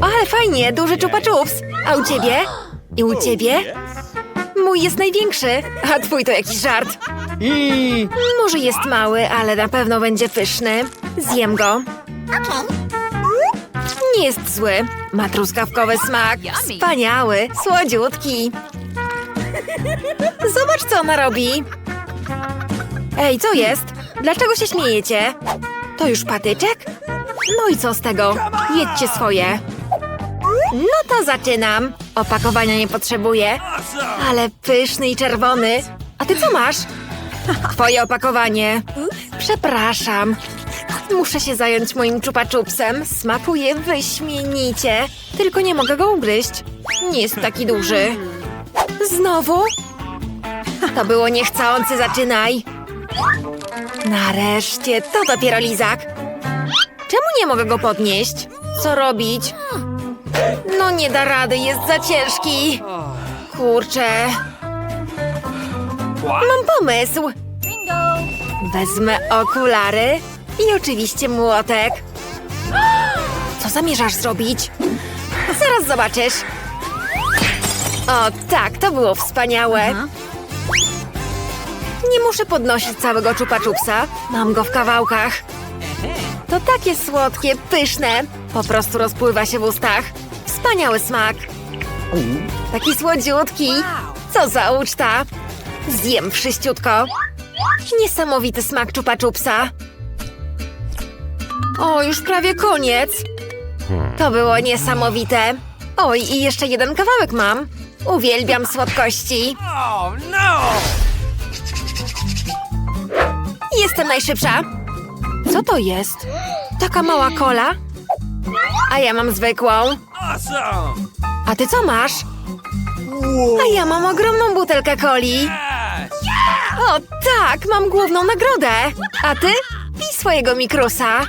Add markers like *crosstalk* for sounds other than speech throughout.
Ale fajnie, duży czupa czups. A u ciebie? I u ciebie? Mój jest największy, a twój to jakiś żart. Może jest mały, ale na pewno będzie pyszny. Zjem go. Nie jest zły. Ma truskawkowy smak. Wspaniały, słodziutki. Zobacz, co ona robi. Ej, co jest? Dlaczego się śmiejecie? To już patyczek? No i co z tego? Jedźcie swoje. No to zaczynam. Opakowania nie potrzebuję. Ale pyszny i czerwony. A ty co masz? Twoje opakowanie. Przepraszam. Muszę się zająć moim czupa-czupsem. Smakuje wyśmienicie. Tylko nie mogę go ugryźć. Nie jest taki duży. Znowu? To było niechcący, zaczynaj. Nareszcie, to dopiero lizak. Czemu nie mogę go podnieść? Co robić? No nie da rady, jest za ciężki. Kurczę. Mam pomysł. Wezmę okulary i oczywiście młotek. Co zamierzasz zrobić? Zaraz zobaczysz. O tak, to było wspaniałe. Nie muszę podnosić całego czupa-czupsa. Mam go w kawałkach. To takie słodkie, pyszne. Po prostu rozpływa się w ustach. Wspaniały smak. Taki słodziutki. Co za uczta. Zjem wszyściutko. Niesamowity smak czupa-czupsa. O, już prawie koniec. To było niesamowite. Oj, i jeszcze jeden kawałek mam. Uwielbiam słodkości. Jestem najszybsza. Co to jest? Taka mała kola? A ja mam zwykłą. A ty co masz? A ja mam ogromną butelkę coli. O tak, mam główną nagrodę. A ty? Pij swojego mikrusa.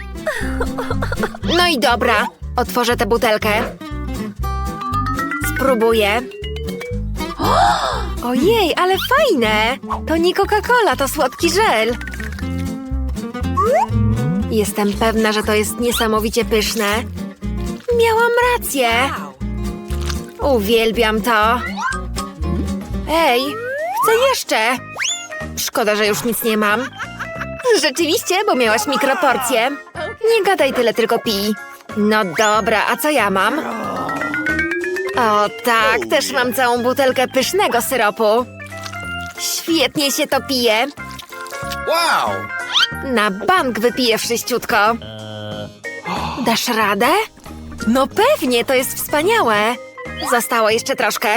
No i dobra, otworzę tę butelkę. Spróbuję. Ojej, ale fajne! To nie Coca-Cola, to słodki żel. Jestem pewna, że to jest niesamowicie pyszne. Miałam rację. Uwielbiam to. Ej, chcę jeszcze. Szkoda, że już nic nie mam. Rzeczywiście, bo miałaś mikroporcję. Nie gadaj tyle, tylko pij. No dobra, a co ja mam? O tak, też mam całą butelkę pysznego syropu. Świetnie się to pije. Wow! Na bank wypiję wszyściutko. Dasz radę? No pewnie, to jest wspaniałe. Zostało jeszcze troszkę.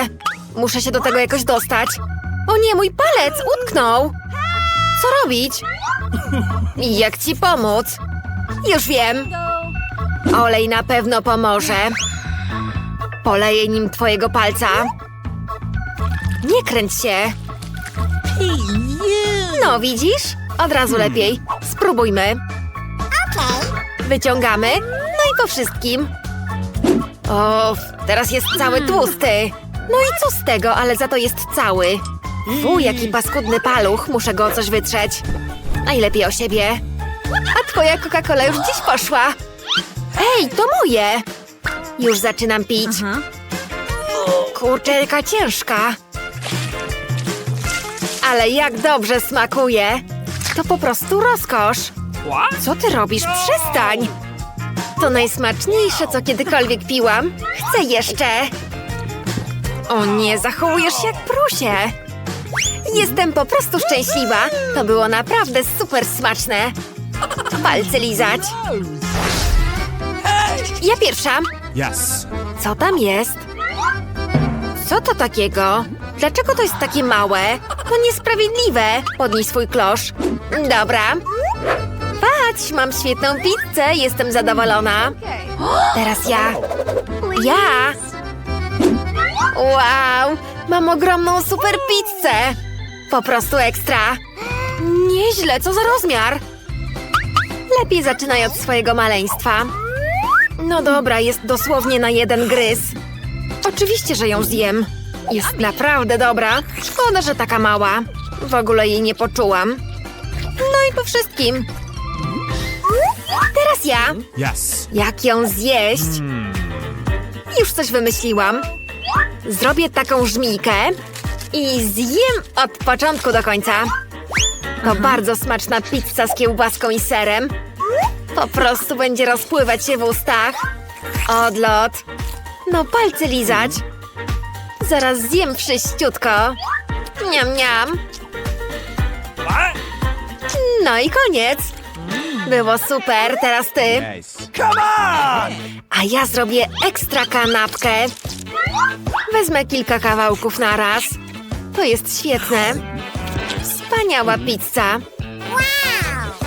Muszę się do tego jakoś dostać. O nie, mój palec utknął. Co robić? Jak ci pomóc? Już wiem. Olej na pewno pomoże. Poleję nim twojego palca. Nie kręć się. No, widzisz? Od razu lepiej. Spróbujmy. Wyciągamy. No i po wszystkim. O, teraz jest cały tłusty. No i co z tego, ale za to jest cały. Fu, jaki paskudny paluch, muszę go o coś wytrzeć. Najlepiej o siebie. A twoja Coca-Cola już gdzieś poszła. Ej, to moje. Już zaczynam pić. Kurczę, jaka ciężka. Ale jak dobrze smakuje. To po prostu rozkosz. Co ty robisz? Przestań! To najsmaczniejsze, co kiedykolwiek piłam. Chcę jeszcze! O nie, zachowujesz się jak prusie! Jestem po prostu szczęśliwa. To było naprawdę super smaczne. Palce lizać. Ja pierwsza. Yes. Co tam jest? Co to takiego? Dlaczego to jest takie małe? To niesprawiedliwe. Podnij swój klosz. Dobra. Patrz, mam świetną pizzę. Jestem zadowolona. Teraz ja. Ja. Wow, mam ogromną super pizzę. Po prostu ekstra. Nieźle, co za rozmiar. Lepiej zaczynaj od swojego maleństwa. No dobra, jest dosłownie na jeden gryz. Oczywiście, że ją zjem. Jest naprawdę dobra. Szkoda, że taka mała. W ogóle jej nie poczułam. No i po wszystkim. Teraz ja. Yes. Jak ją zjeść? coś wymyśliłam. Zrobię taką żmijkę i zjem od początku do końca. To bardzo smaczna pizza z kiełbaską i serem. Po prostu będzie rozpływać się w ustach. Odlot. No palce lizać. Zaraz zjem wszyściutko. Niam, niam. No i koniec. Było super, teraz ty. Come on! A ja zrobię ekstra kanapkę. Wezmę kilka kawałków na raz. To jest świetne. Wspaniała pizza.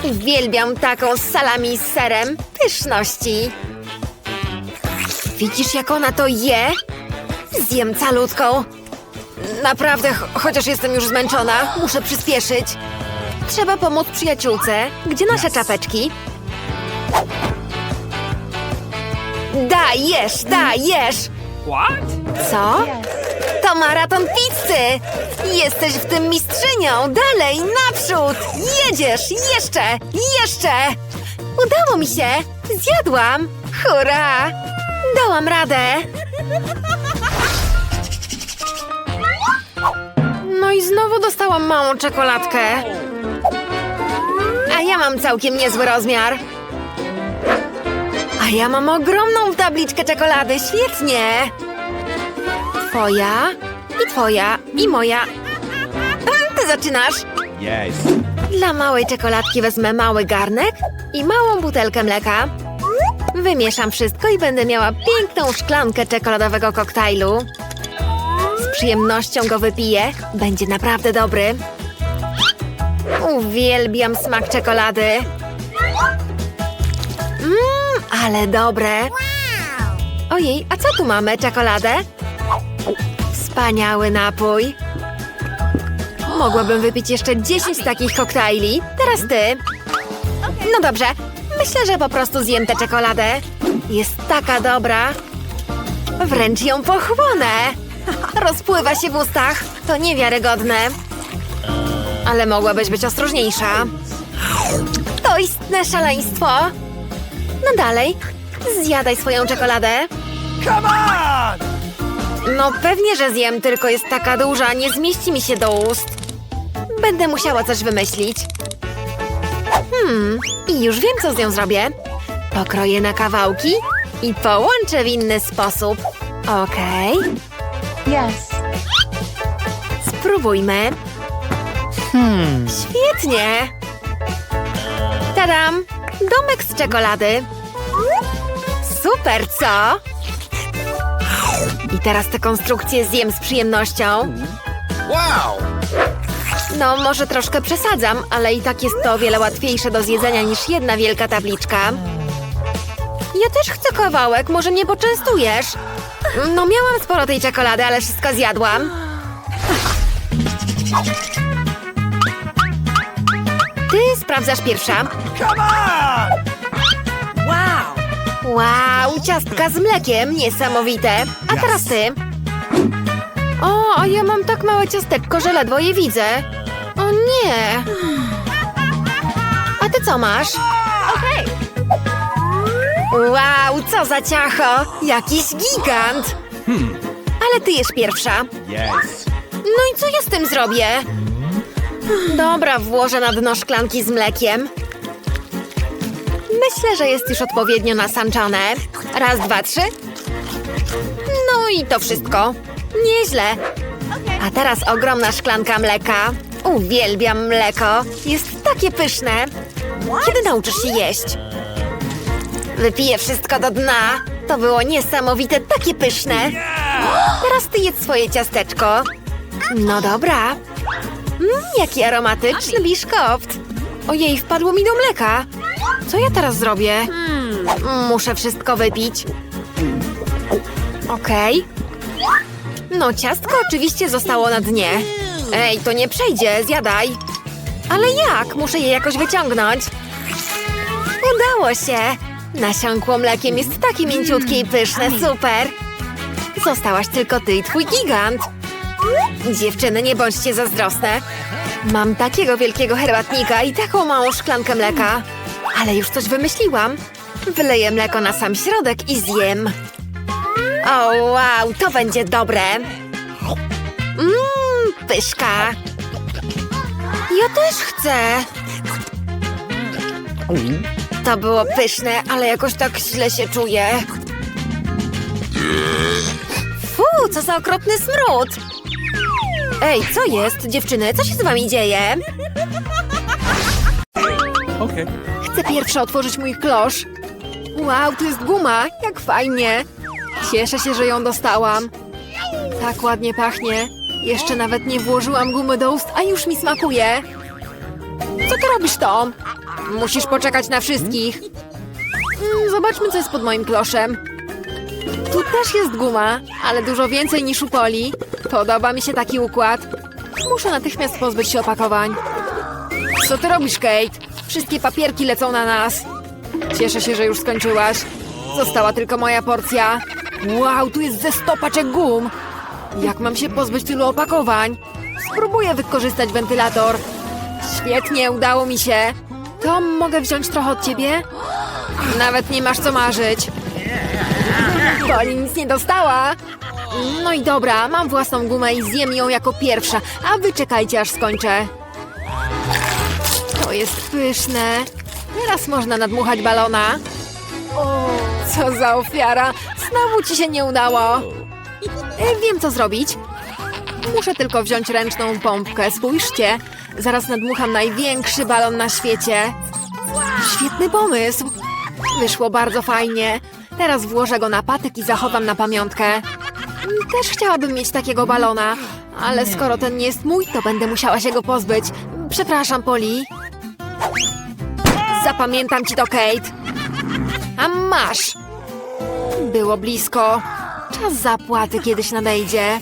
Uwielbiam taką z salami i z serem. Pyszności. Widzisz, jak ona to je? Zjem calutką. Naprawdę, ch- chociaż jestem już zmęczona, muszę przyspieszyć. Trzeba pomóc przyjaciółce. Gdzie nasze czapeczki? Dajesz, dajesz! What? Co? To maraton pizzy! Jesteś w tym mistrzynią! Dalej, naprzód! Jedziesz! Jeszcze! Jeszcze! Udało mi się! Zjadłam! Hurra! Dałam radę! No i znowu dostałam małą czekoladkę. A ja mam całkiem niezły rozmiar. A ja mam ogromną tabliczkę czekolady, świetnie! Twoja, i twoja, i moja. Ty zaczynasz! Yes. Dla małej czekoladki wezmę mały garnek i małą butelkę mleka. Wymieszam wszystko i będę miała piękną szklankę czekoladowego koktajlu. Przyjemnością go wypiję. Będzie naprawdę dobry. Uwielbiam smak czekolady. Mmm, ale dobre. Ojej, a co tu mamy? Czekoladę? Wspaniały napój. Mogłabym wypić jeszcze 10 takich koktajli. Teraz ty. No dobrze. Myślę, że po prostu zjem tę czekoladę. Jest taka dobra. Wręcz ją pochłonę. *laughs* Rozpływa się w ustach. To niewiarygodne. Ale mogłabyś być ostrożniejsza. To istne szaleństwo. No dalej. Zjadaj swoją czekoladę. Come on! No pewnie, że zjem, tylko jest taka duża, nie zmieści mi się do ust. Będę musiała coś wymyślić. Hmm, i już wiem, co z nią zrobię. Pokroję na kawałki i połączę w inny sposób. Okej, Yes. spróbujmy. Świetnie! Tadam! Domek z czekolady. Super, co? I teraz tę konstrukcję zjem z przyjemnością. Wow! No, może troszkę przesadzam, ale i tak jest to o wiele łatwiejsze do zjedzenia niż jedna wielka tabliczka. Ja też chcę kawałek, może mnie poczęstujesz? No, miałam sporo tej czekolady, ale wszystko zjadłam. Ty sprawdzasz pierwsza. Come on! Wow, ciastka z mlekiem, niesamowite. A teraz ty. O, a ja mam tak małe ciasteczko, że ledwo je widzę. O nie. A ty co masz? Okej. Wow, co za ciacho! Jakiś gigant! Ale ty jesz pierwsza. Yes. No i co ja z tym zrobię? Dobra, włożę na dno szklanki z mlekiem. Myślę, że jest już odpowiednio nasanczone. Raz, dwa, trzy. No i to wszystko. Nieźle. A teraz ogromna szklanka mleka. Uwielbiam mleko. Jest takie pyszne. Kiedy nauczysz się jeść? Wypiję wszystko do dna. To było niesamowite, takie pyszne. Teraz ty jedz swoje ciasteczko. No dobra. Mm, jaki aromatyczny biszkopt. Ojej, wpadło mi do mleka. Co ja teraz zrobię? Muszę wszystko wypić. Okej. No, ciastko oczywiście zostało na dnie. Ej, to nie przejdzie, zjadaj. Ale jak? Muszę je jakoś wyciągnąć. Udało się. Nasiąkło mlekiem jest takie mięciutkie i pyszne, super. Zostałaś tylko ty i twój gigant. Dziewczyny, nie bądźcie zazdrosne. Mam takiego wielkiego herbatnika i taką małą szklankę mleka. Ale już coś wymyśliłam. Wyleję mleko na sam środek i zjem. O, wow, to będzie dobre. Mmm, pyszka. Ja też chcę. To było pyszne, ale jakoś tak źle się czuję. Fu, co za okropny smród. Ej, co jest, dziewczyny? Co się z wami dzieje? Okay. Chcę pierwsza otworzyć mój klosz. Wow, to jest guma, jak fajnie. Cieszę się, że ją dostałam. Tak ładnie pachnie. Jeszcze nawet nie włożyłam gumy do ust, a już mi smakuje. Co ty robisz, Tom? Musisz poczekać na wszystkich. Mm, Zobaczmy, co jest pod moim kloszem. Tu też jest guma, ale dużo więcej niż u Poli. Podoba mi się taki układ. Muszę natychmiast pozbyć się opakowań. Co ty robisz, Kate? Wszystkie papierki lecą na nas. Cieszę się, że już skończyłaś. Została tylko moja porcja. Wow, tu jest ze sto paczek gum. Jak mam się pozbyć tylu opakowań? Spróbuję wykorzystać wentylator. Świetnie, udało mi się. Tom, mogę wziąć trochę od ciebie? Nawet nie masz co marzyć. Poli nic nie dostała. No i dobra, mam własną gumę i zjem ją jako pierwsza, a wy czekajcie aż skończę. To jest pyszne. Teraz można nadmuchać balona. Co za ofiara! Znowu ci się nie udało. E, Wiem, co zrobić. Muszę tylko wziąć ręczną pompkę. Spójrzcie. Zaraz nadmucham największy balon na świecie. Świetny pomysł. Wyszło bardzo fajnie. Teraz włożę go na patyk i zachowam na pamiątkę. Też chciałabym mieć takiego balona, ale skoro ten nie jest mój, to będę musiała się go pozbyć. Przepraszam, Poli. Zapamiętam ci to, Kate. A masz. Było blisko. Czas zapłaty kiedyś nadejdzie.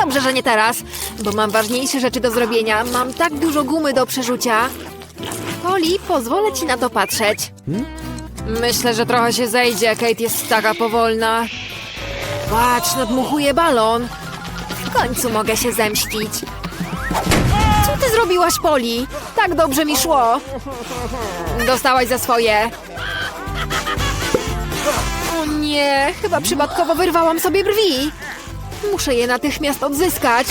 Dobrze, że nie teraz, bo mam ważniejsze rzeczy do zrobienia. Mam tak dużo gumy do przerzucia. Poli, pozwolę ci na to patrzeć. Myślę, że trochę się zejdzie. Kate jest taka powolna. Patrz, nadmuchuje balon. W końcu mogę się zemścić. Co ty zrobiłaś, Poli? Tak dobrze mi szło. Dostałaś za swoje. O nie, chyba przypadkowo wyrwałam sobie brwi. Muszę je natychmiast odzyskać.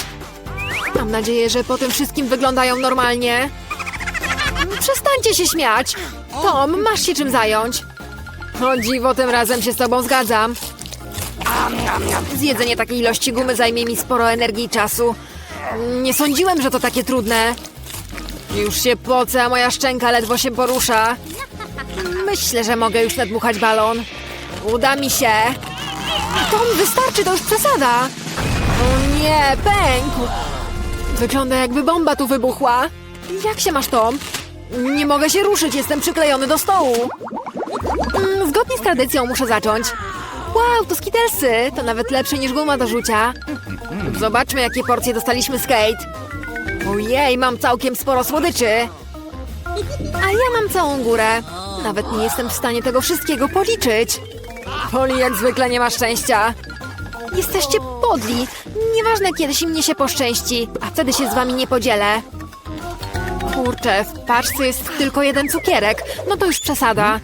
Mam nadzieję, że po tym wszystkim wyglądają normalnie. Przestańcie się śmiać. Tom, masz się czym zająć. O dziwo, tym razem się z tobą zgadzam. Zjedzenie takiej ilości gumy zajmie mi sporo energii i czasu. Nie sądziłem, że to takie trudne. Już się poce, a moja szczęka ledwo się porusza. Myślę, że mogę już nadmuchać balon. Uda mi się. Tom, wystarczy, to już przesada. O nie, pękł. Wygląda jakby bomba tu wybuchła. Jak się masz, Tom? Nie mogę się ruszyć, jestem przyklejony do stołu. Mm, zgodnie z tradycją muszę zacząć. Wow, to skitelsy! To nawet lepsze niż guma do rzucia. Zobaczmy, jakie porcje dostaliśmy z Kate. Ojej, mam całkiem sporo słodyczy. A ja mam całą górę. Nawet nie jestem w stanie tego wszystkiego policzyć. Poli jak zwykle nie ma szczęścia. Jesteście podli. Nieważne, kiedyś im mnie się poszczęści, a wtedy się z wami nie podzielę. Kurczę, w paczce jest tylko jeden cukierek. No to już przesada.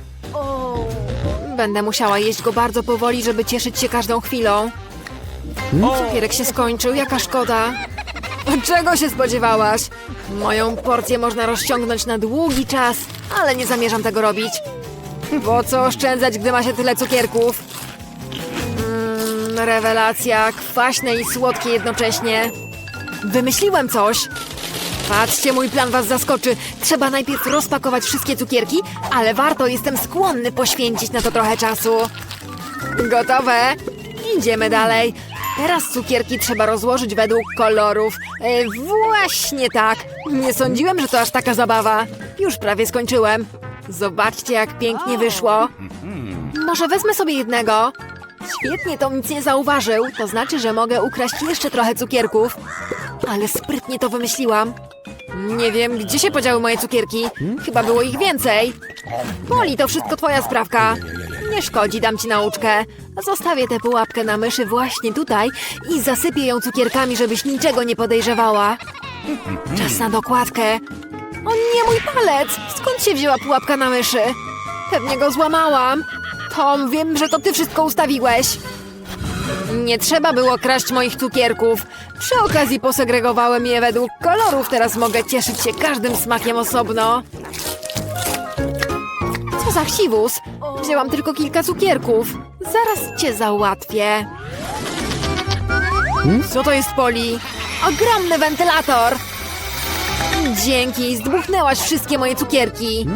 Będę musiała jeść go bardzo powoli, żeby cieszyć się każdą chwilą. Cukierek się skończył, jaka szkoda. Czego się spodziewałaś? Moją porcję można rozciągnąć na długi czas, ale nie zamierzam tego robić. Po co oszczędzać, gdy ma się tyle cukierków? Mmm, rewelacja, kwaśne i słodkie jednocześnie. Wymyśliłem coś. Patrzcie, mój plan was zaskoczy. Trzeba najpierw rozpakować wszystkie cukierki, ale warto, jestem skłonny poświęcić na to trochę czasu. Gotowe? Idziemy dalej. Teraz cukierki trzeba rozłożyć według kolorów. E, właśnie tak. Nie sądziłem, że to aż taka zabawa. Już prawie skończyłem. Zobaczcie, jak pięknie wyszło. Może wezmę sobie jednego? Świetnie, to nic nie zauważył. To znaczy, że mogę ukraść jeszcze trochę cukierków. Ale sprytnie to wymyśliłam. Nie wiem, gdzie się podziały moje cukierki. Chyba było ich więcej. Poli, to wszystko twoja sprawka. Nie szkodzi, dam ci nauczkę. Zostawię tę pułapkę na myszy właśnie tutaj i zasypię ją cukierkami, żebyś niczego nie podejrzewała. Czas na dokładkę. O nie, mój palec! Skąd się wzięła pułapka na myszy? Pewnie go złamałam. Tom, wiem, że to ty wszystko ustawiłeś. Nie trzeba było kraść moich cukierków. Przy okazji posegregowałem je według kolorów. Teraz mogę cieszyć się każdym smakiem osobno. Co za chciwus? Wzięłam tylko kilka cukierków. Zaraz cię załatwię. Co to jest, Poli? Ogromny wentylator! Dzięki, zdmuchnęłaś wszystkie moje cukierki.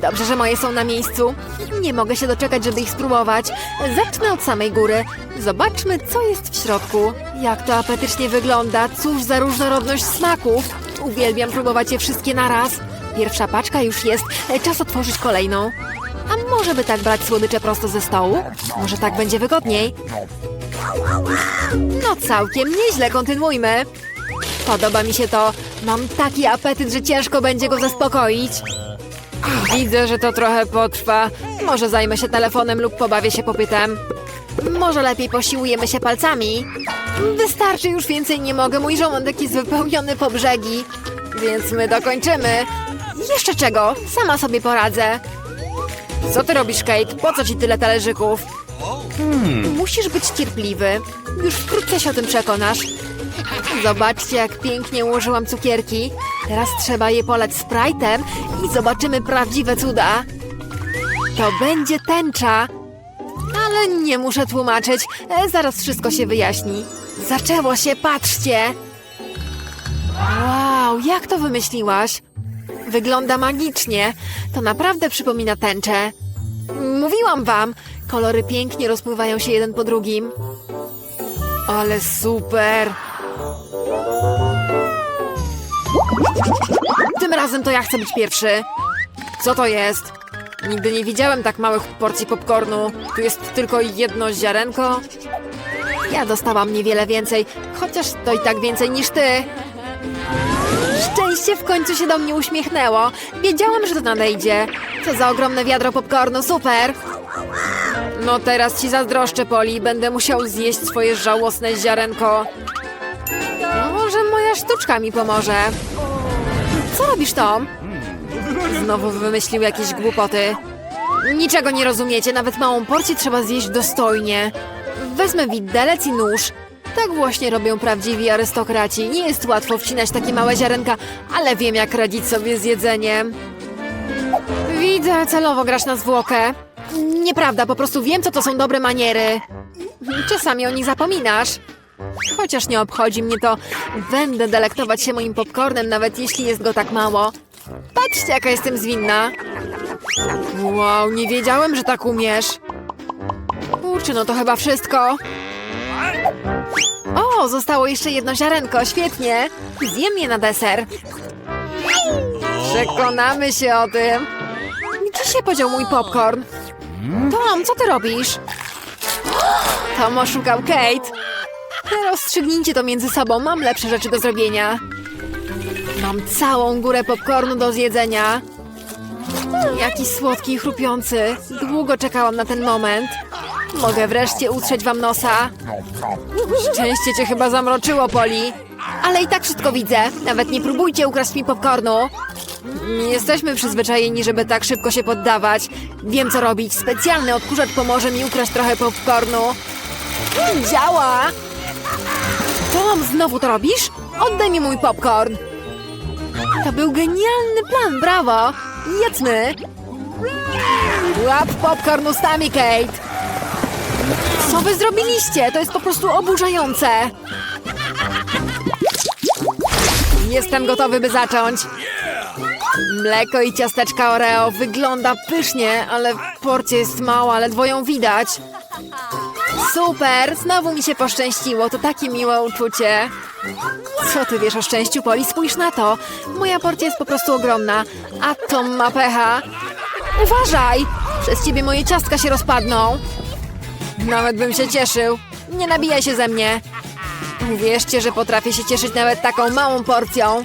Dobrze, że moje są na miejscu. Nie mogę się doczekać, żeby ich spróbować. Zacznę od samej góry. Zobaczmy, co jest w środku. Jak to apetycznie wygląda. Cóż za różnorodność smaków. Uwielbiam próbować je wszystkie naraz. Pierwsza paczka już jest. Czas otworzyć kolejną. A może by tak brać słodycze prosto ze stołu? Może tak będzie wygodniej? No całkiem nieźle, kontynuujmy. Podoba mi się to. Mam taki apetyt, że ciężko będzie go zaspokoić. Widzę, że to trochę potrwa. Może zajmę się telefonem lub pobawię się popytem. Może lepiej posiłujemy się palcami. Wystarczy, już więcej nie mogę. Mój żołądek jest wypełniony po brzegi. Więc my dokończymy. Jeszcze czego? Sama sobie poradzę. Co ty robisz, Kate? Po co ci tyle talerzyków? Musisz być cierpliwy. Już wkrótce się o tym przekonasz. Zobaczcie, jak pięknie ułożyłam cukierki. Teraz trzeba je polać Sprite'em i zobaczymy prawdziwe cuda. To będzie tęcza. Ale nie muszę tłumaczyć. E, zaraz wszystko się wyjaśni. Zaczęło się, patrzcie! Wow, jak to wymyśliłaś? Wygląda magicznie. To naprawdę przypomina tęczę. Mówiłam wam, kolory pięknie rozpływają się jeden po drugim. Ale super! Tym razem to ja chcę być pierwszy. Co to jest? Nigdy nie widziałem tak małych porcji popcornu. Tu jest tylko jedno ziarenko. Ja dostałam niewiele więcej, chociaż to i tak więcej niż ty. Szczęście w końcu się do mnie uśmiechnęło. Wiedziałam, że to nadejdzie. Co za ogromne wiadro popcornu, super! No teraz ci zazdroszczę, Poli. Będę musiał zjeść swoje żałosne ziarenko. Sztuczka mi pomoże. Co robisz, Tom? Znowu wymyślił jakieś głupoty. Niczego nie rozumiecie, nawet małą porcję trzeba zjeść dostojnie. Wezmę widelec i nóż. Tak właśnie robią prawdziwi arystokraci. Nie jest łatwo wcinać takie małe ziarenka, ale wiem jak radzić sobie z jedzeniem. Widzę, celowo grasz na zwłokę. Nieprawda, po prostu wiem, co to są dobre maniery. Czasami o nich zapominasz. Chociaż nie obchodzi mnie to, będę delektować się moim popcornem, nawet jeśli jest go tak mało. Patrzcie, jaka jestem zwinna. Wow, nie wiedziałem, że tak umiesz. Kurczę, no to chyba wszystko. O, zostało jeszcze jedno ziarenko, świetnie. Zjem je na deser. Przekonamy się o tym. Gdzie się podział mój popcorn? Tom, co ty robisz? *gasps* Tom oszukał Kate. Rozstrzygnijcie to między sobą, mam lepsze rzeczy do zrobienia. Mam całą górę popcornu do zjedzenia. Jaki słodki i chrupiący. Długo czekałam na ten moment. Mogę wreszcie utrzeć wam nosa. Szczęście cię chyba zamroczyło, Poli. Ale i tak wszystko widzę. Nawet nie próbujcie ukraść mi popcornu. Jesteśmy przyzwyczajeni, żeby tak szybko się poddawać. Wiem, co robić. Specjalny odkurzacz pomoże mi ukraść trochę popcornu. Działa! Tom, znowu to robisz? Oddaj mi mój popcorn. To był genialny plan, brawo! Jedzmy! Łap popcorn ustami, Kate! Co wy zrobiliście? To jest po prostu oburzające! Jestem gotowy, by zacząć. Mleko i ciasteczka Oreo wygląda pysznie, ale porcja jest mała, ledwo ją widać. Super! Znowu mi się poszczęściło. To takie miłe uczucie. Co ty wiesz o szczęściu, Poli? Spójrz na to. Moja porcja jest po prostu ogromna, a Tom ma pecha. Uważaj! Przez ciebie moje ciastka się rozpadną. Nawet bym się cieszył. Nie nabijaj się ze mnie. Uwierzcie, że potrafię się cieszyć nawet taką małą porcją.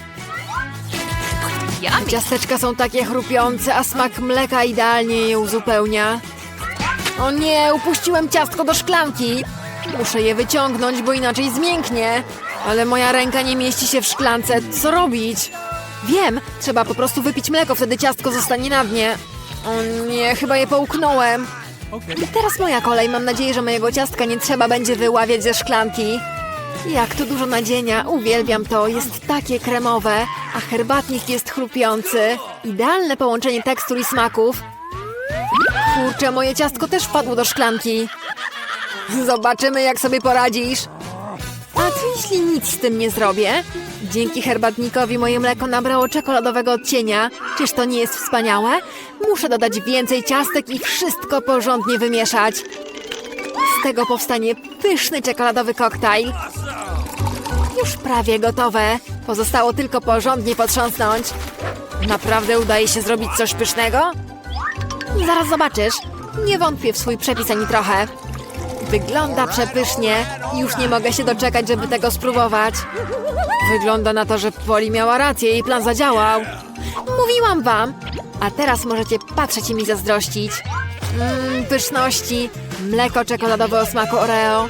Ciasteczka są takie chrupiące, a smak mleka idealnie je uzupełnia. O nie, upuściłem ciastko do szklanki. Muszę je wyciągnąć, bo inaczej zmięknie. Ale moja ręka nie mieści się w szklance. Co robić? Wiem, trzeba po prostu wypić mleko, wtedy ciastko zostanie na dnie. O nie, chyba je połknąłem. I teraz moja kolej. Mam nadzieję, że mojego ciastka nie trzeba będzie wyławiać ze szklanki. Jak tu dużo nadzienia. Uwielbiam to. Jest takie kremowe, a herbatnik jest chrupiący. Idealne połączenie tekstur i smaków. Kurczę, moje ciastko też wpadło do szklanki. Zobaczymy, jak sobie poradzisz. A co jeśli nic z tym nie zrobię? Dzięki herbatnikowi moje mleko nabrało czekoladowego odcienia. Czyż to nie jest wspaniałe? Muszę dodać więcej ciastek i wszystko porządnie wymieszać. Z tego powstanie pyszny czekoladowy koktajl. Już prawie gotowe. Pozostało tylko porządnie potrząsnąć. Naprawdę udaje się zrobić coś pysznego? Zaraz zobaczysz. Nie wątpię w swój przepis ani trochę. Wygląda przepysznie. Już nie mogę się doczekać, żeby tego spróbować. Wygląda na to, że Poli miała rację i plan zadziałał. Mówiłam wam. A teraz możecie patrzeć i mi zazdrościć. Mmm, pyszności. Mleko czekoladowe o smaku Oreo.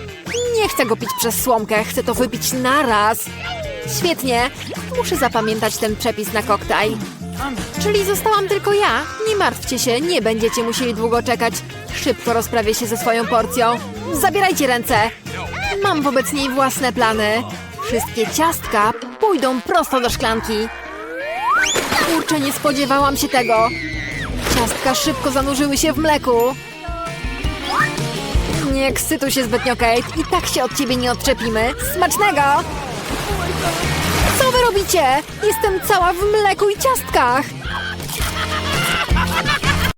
Nie chcę go pić przez słomkę, chcę to wypić naraz. Świetnie. Muszę zapamiętać ten przepis na koktajl. Czyli zostałam tylko ja? Nie martwcie się, nie będziecie musieli długo czekać. Szybko rozprawię się ze swoją porcją. Zabierajcie ręce. Mam wobec niej własne plany. Wszystkie ciastka pójdą prosto do szklanki. Kurczę, nie spodziewałam się tego. Ciastka szybko zanurzyły się w mleku. Nie ekscytuj się zbytnio, Kate. I tak się od ciebie nie odczepimy. Smacznego! Robicie? Jestem cała w mleku i ciastkach.